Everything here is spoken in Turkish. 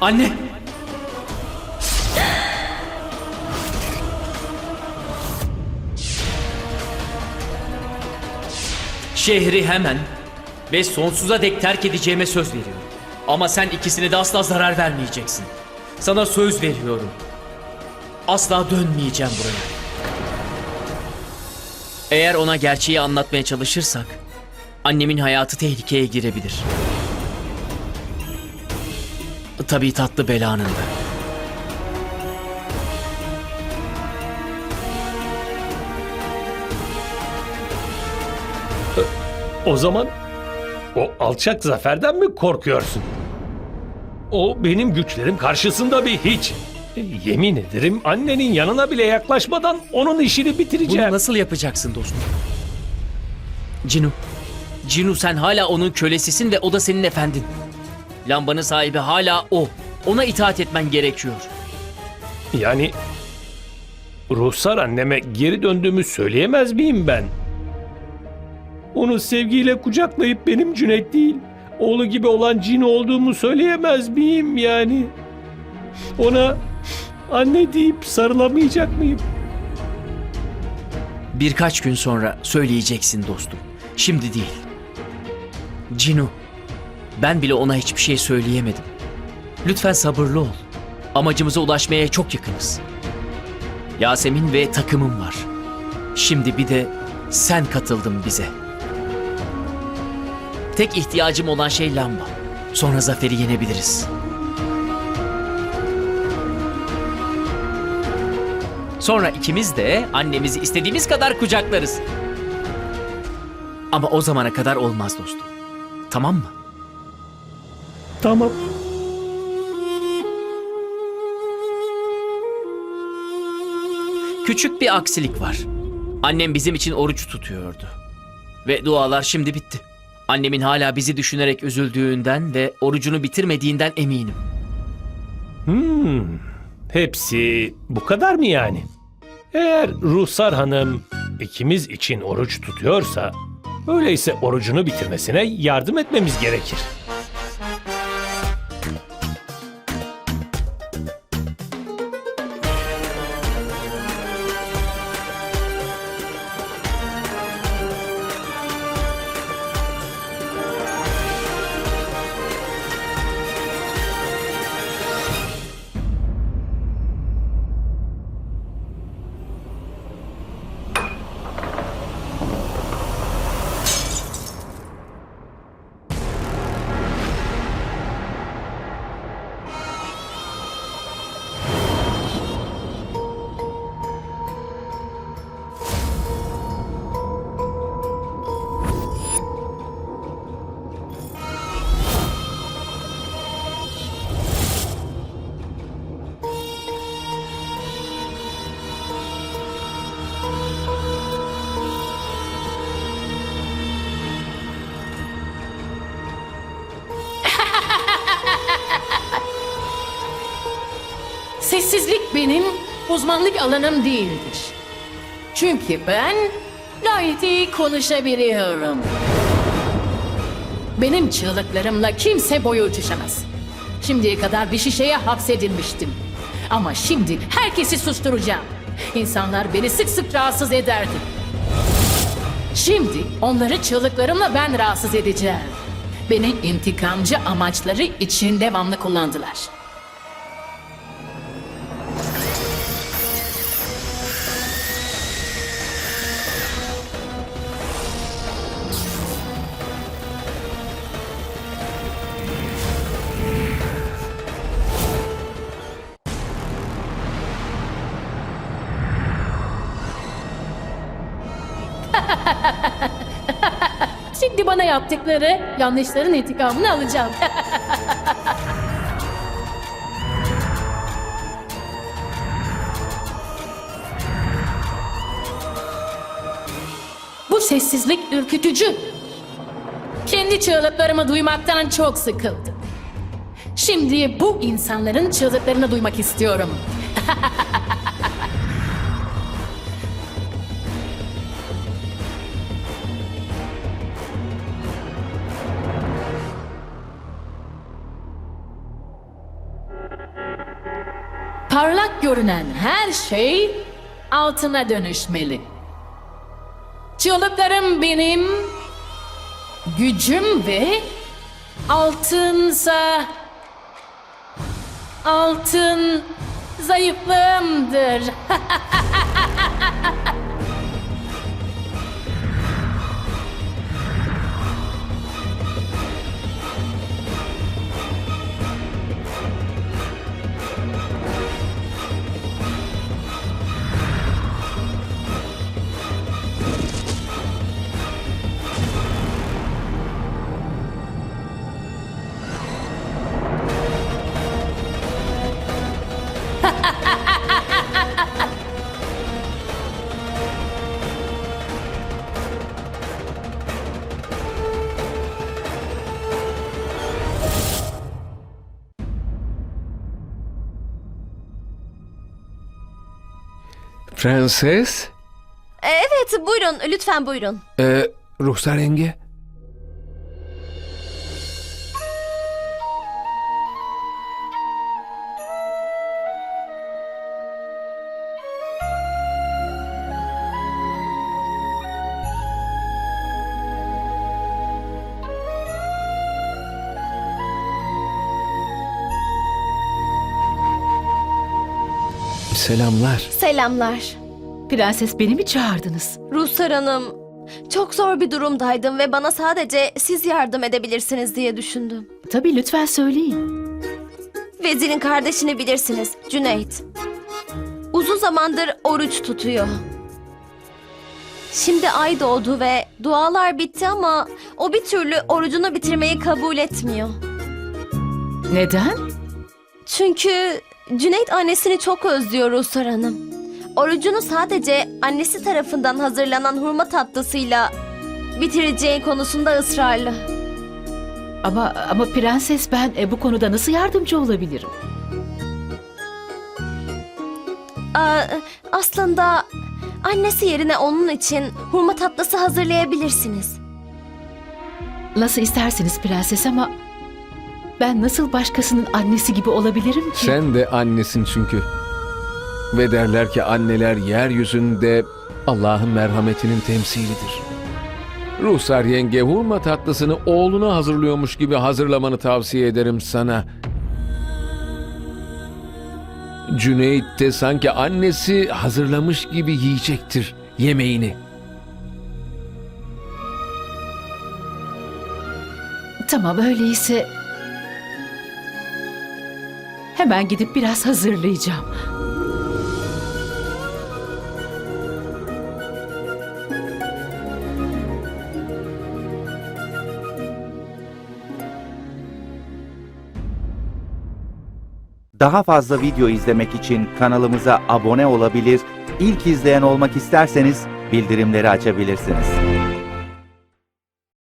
Anne! Şehri hemen ve sonsuza dek terk edeceğime söz veriyorum. Ama sen ikisine de asla zarar vermeyeceksin. Sana söz veriyorum. Asla dönmeyeceğim buraya. Eğer ona gerçeği anlatmaya çalışırsak, annemin hayatı tehlikeye girebilir. Tabii tatlı belanın da. O zaman o alçak zaferden mi korkuyorsun? O benim güçlerim karşısında bir hiç. E, Yemin ederim annenin yanına bile yaklaşmadan onun işini bitireceğim. Bunu nasıl yapacaksın dostum? Cinu. Cinu sen hala onun kölesisin ve o da senin efendin. Lambanın sahibi hala o. Ona itaat etmen gerekiyor. Yani ruhsar anneme geri döndüğümü söyleyemez miyim ben? Onu sevgiyle kucaklayıp benim Cüneyt değil, oğlu gibi olan Cin olduğumu söyleyemez miyim yani? Ona anne deyip sarılamayacak mıyım? Birkaç gün sonra söyleyeceksin dostum. Şimdi değil. Cinu. Ben bile ona hiçbir şey söyleyemedim. Lütfen sabırlı ol. Amacımıza ulaşmaya çok yakınız. Yasemin ve takımım var. Şimdi bir de sen katıldın bize. Tek ihtiyacım olan şey lamba. Sonra zaferi yenebiliriz. Sonra ikimiz de annemizi istediğimiz kadar kucaklarız. Ama o zamana kadar olmaz dostum. Tamam mı? Tamam. Küçük bir aksilik var. Annem bizim için oruç tutuyordu. Ve dualar şimdi bitti. Annemin hala bizi düşünerek üzüldüğünden ve orucunu bitirmediğinden eminim. Hmm, hepsi bu kadar mı yani? Eğer Ruhsar Hanım ikimiz için oruç tutuyorsa, öyleyse orucunu bitirmesine yardım etmemiz gerekir. Sessizlik benim uzmanlık alanım değildir. Çünkü ben gayet iyi konuşabiliyorum. Benim çığlıklarımla kimse boyu uçuşamaz. Şimdiye kadar bir şişeye hapsedilmiştim. Ama şimdi herkesi susturacağım. İnsanlar beni sık sık rahatsız ederdi. Şimdi onları çığlıklarımla ben rahatsız edeceğim. Beni intikamcı amaçları için devamlı kullandılar. Şimdi bana yaptıkları yanlışların intikamını alacağım. Bu sessizlik ürkütücü. Kendi çığlıklarımı duymaktan çok sıkıldım. Şimdi bu insanların çığlıklarını duymak istiyorum. Parlak görünen her şey altına dönüşmeli. Çığlıklarım benim gücüm ve altınsa altın zayıflığımdır. Prenses? Evet buyurun lütfen buyurun. Ee, Ruhsar yenge? Selamlar. Selamlar. Prenses beni mi çağırdınız? Ruhsar Hanım, çok zor bir durumdaydım ve bana sadece siz yardım edebilirsiniz diye düşündüm. Tabii lütfen söyleyin. Vezirin kardeşini bilirsiniz, Cüneyt. Uzun zamandır oruç tutuyor. Şimdi ay doğdu ve dualar bitti ama o bir türlü orucunu bitirmeyi kabul etmiyor. Neden? Çünkü Cüneyt annesini çok özlüyor Ruhsar Hanım. Orucunu sadece annesi tarafından hazırlanan hurma tatlısıyla bitireceği konusunda ısrarlı. Ama ama prenses ben e, bu konuda nasıl yardımcı olabilirim? Aa, aslında annesi yerine onun için hurma tatlısı hazırlayabilirsiniz. Nasıl isterseniz prenses ama ben nasıl başkasının annesi gibi olabilirim ki? Sen de annesin çünkü. Ve derler ki anneler yeryüzünde Allah'ın merhametinin temsilidir. Ruhsar yenge hurma tatlısını oğluna hazırlıyormuş gibi hazırlamanı tavsiye ederim sana. Cüneyt de sanki annesi hazırlamış gibi yiyecektir yemeğini. Tamam öyleyse hemen gidip biraz hazırlayacağım. Daha fazla video izlemek için kanalımıza abone olabilir, ilk izleyen olmak isterseniz bildirimleri açabilirsiniz.